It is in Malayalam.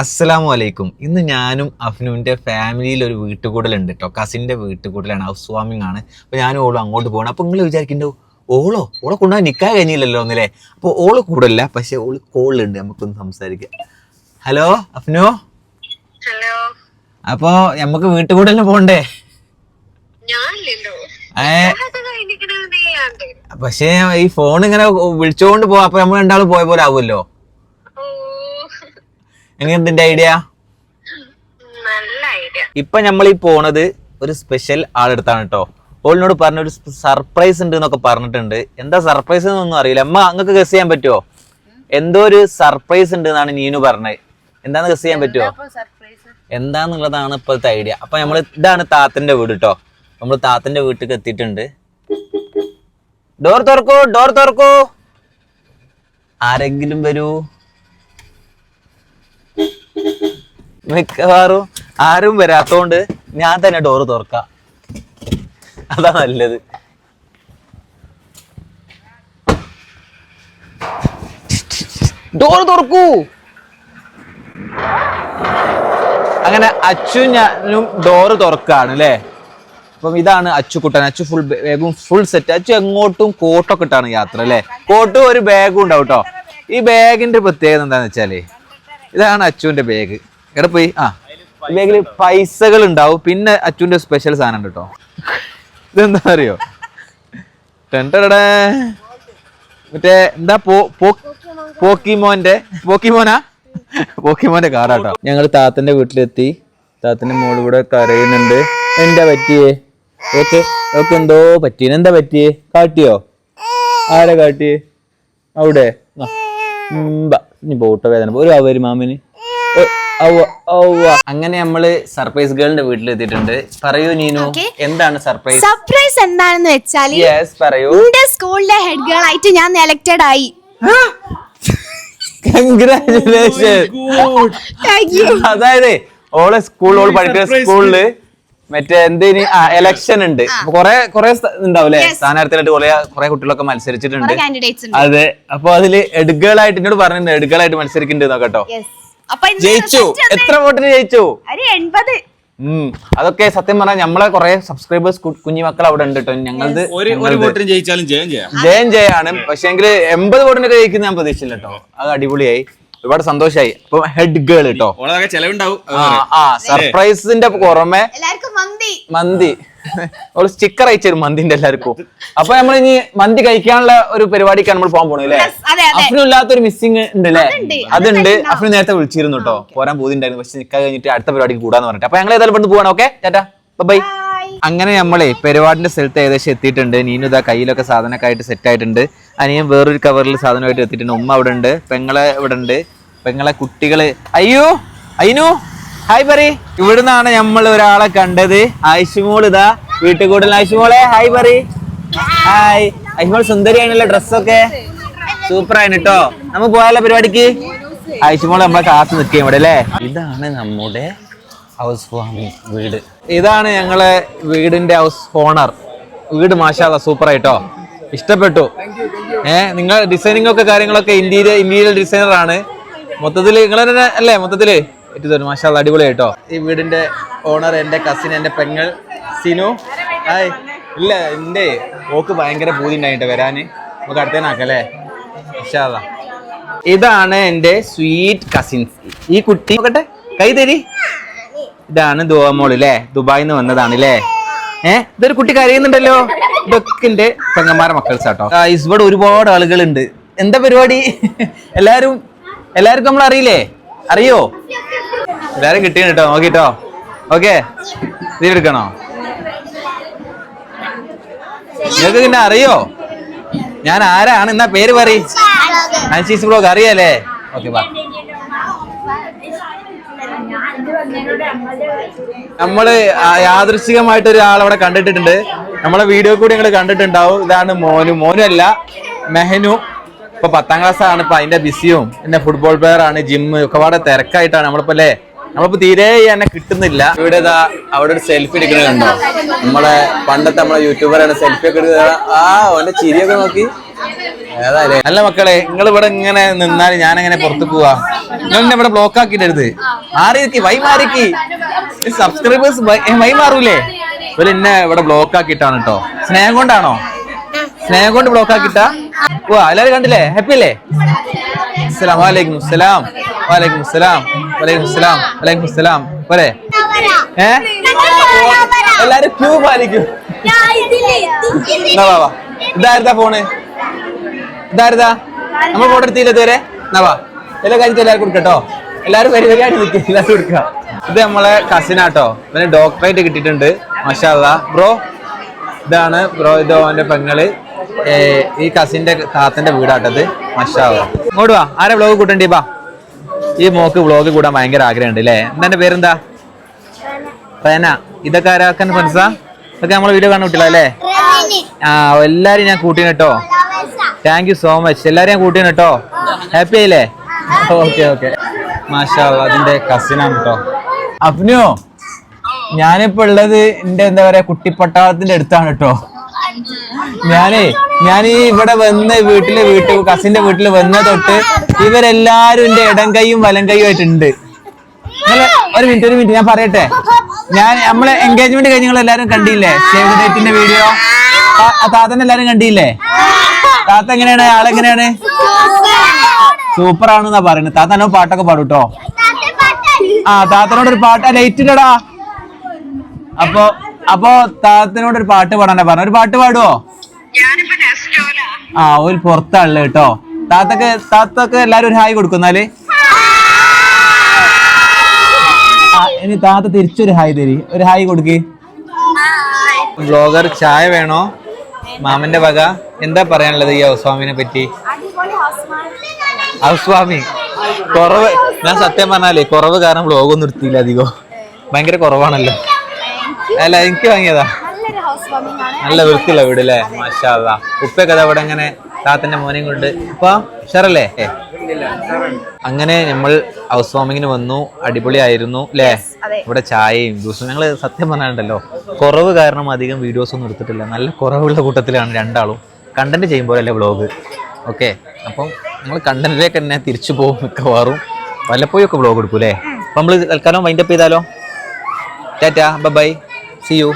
അസ്സലാമു അലൈക്കും. ഇന്ന് ഞാനും അഫ്നുവിന്റെ ഫാമിലിയിൽ ഒരു വീട്ടുകൂടലുണ്ട് കേട്ടോ കസിന്റെ വീട്ടുകൂടലാണ് ഹൗസ് വാമിംഗ് ആണ് അപ്പോൾ ഞാനും ഓളും അങ്ങോട്ട് പോകണം അപ്പോൾ നിങ്ങൾ വിചാരിക്കുന്നുണ്ടോ ഓളോ? ഓളെ കൊണ്ടുപോകാൻ നിൽക്കാൻ കഴിഞ്ഞില്ലല്ലോ ഒന്നില്ലേ അപ്പോൾ ഓൾ കൂടല്ല പക്ഷേ ഓൾ കോളിലുണ്ട്. നമുക്കൊന്ന് സംസാരിക്കാം. ഹലോ അഫ്നു? ഹലോ? അപ്പോൾ നമുക്ക് വീട്ടുകൂടലിന് പോകണ്ടേ പക്ഷേ ഈ ഫോൺ ഇങ്ങനെ വിളിച്ചുകൊണ്ട് പോവാ. അപ്പൊ നമ്മൾ രണ്ടാളും പോയ പോലെ ആവുമല്ലോ. ഇതിന്റെ ഐഡിയ നല്ല ഐഡിയ ഇപ്പൊ നമ്മൾ ഈ പോണത് ഒരു സ്പെഷ്യൽ ആളെടുത്താണ് കേട്ടോ ഓളിനോട് പറഞ്ഞ ഒരു സർപ്രൈസ് ഉണ്ട് എന്നൊക്കെ പറഞ്ഞിട്ടുണ്ട്. എന്താ സർപ്രൈസ് എന്നൊന്നും അറിയില്ല. അമ്മ അങ്ങക്ക് ഗസ് ചെയ്യാൻ പറ്റുമോ എന്തോ ഒരു സർപ്രൈസ് ഉണ്ട് എന്നാണ് നീനു പറഞ്ഞത്. എന്താന്ന് ഗസ് ചെയ്യാൻ പറ്റുമോ എന്താന്നുള്ളതാണ് ഇപ്പോഴത്തെ ഐഡിയ അപ്പൊ നമ്മൾ ഇതാണ് താത്തന്റെ വീട് കേട്ടോ നമ്മൾ താത്തന്റെ വീട്ടിലേക്ക് എത്തിയിട്ടുണ്ട്. ഡോർ തുറക്കൂ ഡോർ തുറക്കൂ. ആരെങ്കിലും വരൂ. മിക്കവാറും ആരും വരാത്തോണ്ട് ഞാൻ തന്നെ ഡോറ് തുറക്ക. അതാ നല്ലത്. ഡോറ് തുറക്കൂ. അങ്ങനെ അച്ചു ഞാനും ഡോറ് തുറക്കാണ് അല്ലേ അപ്പം ഇതാണ് അച്ചുക്കുട്ടൻ അച്ചു ഫുൾ ബാഗും ഫുൾ സെറ്റ് അച്ചു എങ്ങോട്ടും കോട്ടൊക്കെ ഇട്ടാണ് യാത്ര അല്ലേ കോട്ടും ഒരു ബാഗും ഉണ്ടാവും കേട്ടോ ഈ ബാഗിന്റെ പ്രത്യേകത എന്താണെന്ന് വെച്ചാൽ ഇതാണ് അച്ചുവിന്റെ ബാഗ് എവിടെ പോയി. ആ. ബാഗിൽ പൈസകൾ ഉണ്ടാവും പിന്നെ അച്ചുവിന്റെ സ്പെഷ്യൽ സാധനം ഉണ്ട് കേട്ടോ ഇതെന്താ അറിയോ? ടെൻടടേ. മറ്റേ എന്താ പോ പോ- പോക്കിമോന്റെ പോക്കിമോനാ? പോക്കിമോന്റെ കാറാട്ടോ ഞങ്ങൾ താത്തന്റെ വീട്ടിലെത്തി. താത്തന്റെ മോൾ ഇവിടെ കരയുന്നുണ്ട്. എന്താ പറ്റിയേ? ഓക്കെ ഓക്കെ എന്തോ പറ്റിയ? എന്താ പറ്റിയേ? കാട്ടിയോ? ആരെ കാട്ടിയേ? അവിടെ. ഇനി പോട്ട വേദന. ഒരു അവർ മാമിന്. അങ്ങനെ നമ്മൾ സർപ്രൈസ് ഗേളിന്റെ വീട്ടിലെത്തിയിട്ടുണ്ട്. പറയൂ നീനു. എന്താണ് സർപ്രൈസ്? സർപ്രൈസ് എന്താണെന്ന് വെച്ചാൽ യെസ് പറയൂ. എന്റെ സ്കൂളിലെ ഹെഡ് ഗേൾ ആയിട്ട് ഞാൻ സെലക്ടഡ് ആയി. യു അതായത് ഓളെ സ്കൂൾ ഓൾ പഠിക്കുന്ന സ്കൂളിൽ മറ്റേ എന്തിന്? ആ എലക്ഷൻ ഉണ്ട്. കൊറേ കൊറേ ഉണ്ടാവില്ലേ സ്ഥാനാർത്ഥികളായിട്ട് കൊറേ കൊറേ കുട്ടികളൊക്കെ മത്സരിച്ചിട്ടുണ്ട്. കാൻഡിഡേറ്റ്സ് ഉണ്ട്. അതെ. അപ്പൊ അതിൽ എടുകളായിട്ട് എന്നോട് പറഞ്ഞിട്ടുണ്ട് എടുകളായിട്ട് മത്സരിക്കുന്നുണ്ട് കേട്ടോ. ജയിച്ചു. എത്ര വോട്ടിന് ജയിച്ചു? എൺപത്. അതൊക്കെ സത്യം പറഞ്ഞാൽ നമ്മളെ കുറെ സബ്സ്ക്രൈബേഴ്സ് കുഞ്ഞു മക്കൾ അവിടെ ഉണ്ട് കേട്ടോ ഞങ്ങളത് ഒരു വോട്ടിന് ജയിച്ചാലും ജയം ചെയ്യാം. ജയം ജയാണ് പക്ഷെങ്കിൽ എൺപത് വോട്ടിനൊക്കെ ജയിക്കുന്ന ഞാൻ പ്രതീക്ഷിച്ചില്ല കേട്ടോ അത് അടിപൊളിയായി. ഒരുപാട് സന്തോഷായി. ഇപ്പൊ ഹെഡ് ഗേൾ കേട്ടോ ചെലവുണ്ടാവും. ആ സർപ്രൈസിന്റെ പുറമെ എല്ലാവർക്കും മന്തി. മന്തി. ഒരു സ്റ്റിക്കർ അയച്ചൊരു മന്തിന്റെ എല്ലാവർക്കും അപ്പൊ നമ്മൾ ഇനി മന്തി കഴിക്കാനുള്ള ഒരു പരിപാടിക്കാണ് നമ്മൾ പോകാൻ പോണേ അഫിനില്ലാത്തൊരു മിസ്സിങ് ഉണ്ട് അല്ലേ? അതുണ്ട്. അഫിന് നേരത്തെ വിളിച്ചിരുന്നു കേട്ടോ പോരാൻ പോതിണ്ടായിരുന്നു പക്ഷെ നിൽക്കാൻ കഴിഞ്ഞിട്ട് അടുത്ത പരിപാടിക്ക് കൂടാന്ന് പറഞ്ഞിട്ട്. അപ്പൊ ഞങ്ങൾ ഏതായാലും ഇവിടുന്ന് പോകണം ഓക്കെ ചേട്ടാ ബൈ. അങ്ങനെ നമ്മളെ പരിപാടിന്റെ സ്ഥലത്ത് ഏകദേശം എത്തിയിട്ടുണ്ട്. നീനു ഇതാ കയ്യിലൊക്കെ സാധനമൊക്കെ ആയിട്ട് സെറ്റ് ആയിട്ടുണ്ട്. അനിയൻ വേറൊരു കവറിൽ സാധനമായിട്ട് എത്തിയിട്ടുണ്ട്. ഉമ്മ അവിടെ ഉണ്ട് പെങ്ങളെ ഇവിടെ ഉണ്ട് പെങ്ങളെ കുട്ടികൾ. അയ്യോ അയ്നു? ഹായ് പറ ഇവിടുന്നാണ് നമ്മൾ ഒരാളെ കണ്ടത്. ആയിഷുമോൾ ഇതാ വീട്ടിൽ കൂടുതൽ ആയിഷുമോളെ ഹായ് പറി ഹായ് ആയിഷുമോൾ സുന്ദരിയാണല്ലോ ഡ്രസ്സൊക്കെ. സൂപ്പർ ആണ് കേട്ടോ നമുക്ക് പോയാലോ പരിപാടിക്ക്? ആയിഷുമോൾ നമ്മളെ കാത്തു നിൽക്കുക ഇവിടെ അല്ലേ? ഇതാണ് നമ്മുടെ ഹൗസ് ഫോണി വീട്. ഇതാണ് ഞങ്ങളെ വീടിന്റെ ഹൗസ് ഓണർ വീട് മാഷാല സൂപ്പർ ആയിട്ടോ ഇഷ്ടപ്പെട്ടു. ഏഹ് നിങ്ങൾ ഡിസൈനിങ് ഒക്കെ കാര്യങ്ങളൊക്കെ ഇന്റീരിയർ ഇന്റീരിയർ ഡിസൈനർ ആണ്. മൊത്തത്തിൽ നിങ്ങൾ തന്നെ അല്ലേ മൊത്തത്തിൽ? ഏറ്റവും മാഷാല അടിപൊളിയായിട്ടോ? ഈ വീടിന്റെ ഓണർ എന്റെ കസിൻ എന്റെ പെങ്ങൾ സിനു. ഹായ്. ഇല്ല എന്റെ ഓക്ക് ഭയങ്കര പൂതി ഉണ്ടായിട്ട് വരാന്. നമുക്ക് അടുത്തേനാക്കല്ലേ? ഇൻഷാല്ലാ ഇതാണ് എന്റെ സ്വീറ്റ് കസിൻസ് ഈ കുട്ടി നോക്കട്ടെ കൈ തരി. ഇതാണ് ദുവാമോൾ അല്ലേ ദുബായിൽ നിന്ന് വന്നതാണ് അല്ലേ ഏ? ഇതൊരു കുട്ടി കരയുന്നുണ്ടല്ലോ? ഇതൊക്കെ എന്റെ പെങ്ങന്മാരെ മക്കൾസ് ഇവിടെ ഒരുപാട് ആളുകളുണ്ട്. എന്താ പരിപാടി? എല്ലാരും എല്ലാവർക്കും നമ്മൾ അറിയില്ലേ അറിയോ? എല്ലാരും കിട്ടിയാണ് കേട്ടോ നോക്കിട്ടോ. ഓക്കെ എടുക്കണോ നിങ്ങൾക്ക് പിന്നെ അറിയോ? ഞാൻ ആരാണ്? എന്നാ പേര് പറ അൻസീസ് ബ്ലോഗ് അറിയാലേ? ഓക്കെ വാ. നമ്മൾ യാദൃശികമായിട്ട് ഒരാളവിടെ കണ്ടിട്ടുണ്ട് നമ്മളെ വീഡിയോ കൂടി നിങ്ങൾ കണ്ടിട്ടുണ്ടാവും. ഇതാണ് മോനു. മോനു അല്ല മെഹനു. ഇപ്പൊ പത്താം ക്ലാസ് ആണ് ഇപ്പൊ അതിന്റെ ബിസിയും പിന്നെ ഫുട്ബോൾ പ്ലെയർ ആണ് ജിമ്മ്. ഒക്കെ വളരെ തിരക്കായിട്ടാണ് നമ്മളിപ്പോ അല്ലേ? നമ്മളിപ്പോ തീരെ എന്നെ കിട്ടുന്നില്ല. ഇവിടെ അവിടെ ഒരു സെൽഫി എടുക്കുന്നത് കണ്ടോ? നമ്മളെ പണ്ടത്തെ നമ്മളെ യൂട്യൂബറാണ് സെൽഫി ഒക്കെ എടുക്കുക ആ ഓന്റെ ചിരിയൊക്കെ നോക്കി. ഏതായാലും. അല്ല മക്കളെ നിങ്ങൾ ഇവിടെ ഇങ്ങനെ നിന്നാൽ ഞാൻ എങ്ങനെ പുറത്തു പോവാ? നിങ്ങൾ ഇവിടെ ബ്ലോക്ക് ആക്കിട്ടരുത് മാറിയിരിക്കി വൈ മാറിക്കി സബ്സ്ക്രൈബേഴ്സ് വൈ മാറൂലേ? ഇവർ എന്നെ ഇവിടെ ബ്ലോക്ക് ആക്കിയിട്ടാണ് കേട്ടോ സ്നേഹം കൊണ്ടാണോ? സ്നേഹം കൊണ്ട് ബ്ലോക്ക് ആക്കിട്ടാ വാ എല്ലാരും കണ്ടില്ലേ? ഹാപ്പി അല്ലേ? അസ്സലാം വലൈക്കും അസ്സലാം. വലൈക്കും അസ്സലാം. വലൈക്കും അസ്സലാം വലൈക്കും അസ്സലാം പോരെ. ഏ? എല്ലാരും ക്യൂ പാലിക്കും. എന്നാ വാ വാ. ഇതായിരുന്നാ ഫോണ്? ഇതായിരുന്നാ നമ്മൾ ഫോട്ടോ എടുത്തില്ല ഇതുവരെ? എന്നാ വാ. കാര്യത്തിൽ എല്ലാവർക്കും കൊടുക്കട്ടോ. എല്ലാവരും വരി വരിയായിട്ട് നിൽക്കുക എല്ലാവരും കൊടുക്കുക ഇത് നമ്മളെ കസിനാട്ടോ ഇവന് ഡോക്ടറേറ്റ് കിട്ടിയിട്ടുണ്ട്. മഷാല്ല ബ്രോ ഇതാണ് ബ്രോ ഇത് അവന്റെ പെങ്ങൾ. ഈ കസിന്റെ താത്തന്റെ വീടാട്ടത് മഷാല്ല ഇങ്ങോട്ട് വാ. ആരെ ബ്ലോഗ് കൂട്ടണ്ടേ ബാ ഈ മോക്ക് വ്ളോഗ് കൂടാൻ ഭയങ്കര ആഗ്രഹമുണ്ട് അല്ലേ എന്താ പേരെന്താ? റേന. ഇതൊക്കെ ആരാക്കാൻ ഫ്രണ്ട്സാ ഇതൊക്കെ നമ്മളെ വീഡിയോ കാണാൻ കിട്ടില്ല അല്ലേ? ആ എല്ലാരും ഞാൻ കൂട്ടിന് കേട്ടോ താങ്ക് യു സോ മച്ച് എല്ലാരും ഞാൻ കൂട്ടിന് കേട്ടോ ഹാപ്പി ആയില്ലേ? ഓക്കെ ഓക്കെ മാഷാ അതിന്റെ കസിനാണ് കേട്ടോ അപ്നു ഞാനിപ്പോ ഉള്ളത് എന്റെ എന്താ പറയാ കുട്ടിപ്പട്ടാളത്തിന്റെ അടുത്താണ് കേട്ടോ ഞാനേ ഞാൻ ഈ ഇവിടെ വന്ന് വീട്ടിൽ വീട്ടിൽ കസിന്റെ വീട്ടിൽ വന്ന തൊട്ട് ഇവരെല്ലാരും എന്റെ ഇടം കൈയും വലം കൈയും ആയിട്ടുണ്ട്. ഒരു മിനിറ്റ് ഒരു മിനിറ്റ് ഞാൻ പറയട്ടെ? ഞാൻ നമ്മളെ എൻഗേജ്മെന്റ് കഴിഞ്ഞ് എല്ലാരും കണ്ടില്ലേ? സേവ് ഡേറ്റിന്റെ വീഡിയോ താത്തനെ എല്ലാരും കണ്ടില്ലേ? താത്ത എങ്ങനെയാണ്? ആളെങ്ങനെയാണ് സൂപ്പർ ആണെന്നാ പറയുന്നത്. താത്ത എന്നോ പാട്ടൊക്കെ പാടും കേട്ടോ ആ താത്തനോട് ഒരു പാട്ട് ലൈറ്റ് ഇടടാ അപ്പൊ അപ്പൊ താത്തനോട് ഒരു പാട്ട് പാടാനാ പറഞ്ഞു ഒരു പാട്ട് പാടുവോ? ആ ഒരു പുറത്താണല്ലോ കേട്ടോ. താത്തക്ക് താത്തക്ക് എല്ലാരും ഒരു ഹായ് കൊടുക്കുന്നാൽ ഇനി താത്ത തിരിച്ചൊരു ഹായ് തരി. ഒരു ഹായ് കൊടുക്ക്. ബ്ലോഗർ ചായ വേണോ? മാമന്റെ വക. എന്താ പറയാനുള്ളത് ഈ ഹൗസ്വാമിനെ പറ്റി? ഹൗസ്വാമി. കുറവ് ഞാൻ സത്യം പറഞ്ഞാലേ കുറവ് കാരണം ബ്ലോഗ് ഒന്നും എടുത്തില്ല അധികം ഭയങ്കര കുറവാണല്ലോ. അല്ല എനിക്ക് വാങ്ങിയതാ. നല്ല വൃത്തിയുള്ള വീട് അല്ലേ മാഷാല്ല ഉപ്പയൊക്കെ ദാ അങ്ങനെ ഇങ്ങനെ താത്തന്റെ മോനെയും കൊണ്ട്. ഇപ്പൊ ഷറല്ലേ അങ്ങനെ നമ്മൾ ഹൗസ് വാമിങ്ങിന് വന്നു. അടിപൊളിയായിരുന്നു അല്ലേ ഇവിടെ ചായയും ജ്യൂസും ഞങ്ങൾ സത്യം പറഞ്ഞാണ്ടല്ലോ കുറവ് കാരണം അധികം വീഡിയോസ് ഒന്നും എടുത്തിട്ടില്ല. നല്ല കുറവുള്ള കൂട്ടത്തിലാണ് രണ്ടാളും. കണ്ടന്റ് ചെയ്യുമ്പോഴല്ലേ വ്ളോഗ് ഓക്കെ അപ്പം ഞങ്ങൾ കണ്ടന്റിലേക്ക് തന്നെ തിരിച്ചു പോകും മിക്കവാറും. വല്ലപ്പോഴും ഒക്കെ വ്ളോഗ് എടുക്കും അല്ലേ അപ്പൊ നമ്മൾ തൽക്കാലം വൈൻഡപ്പ് ചെയ്താലോ? Tata bye C U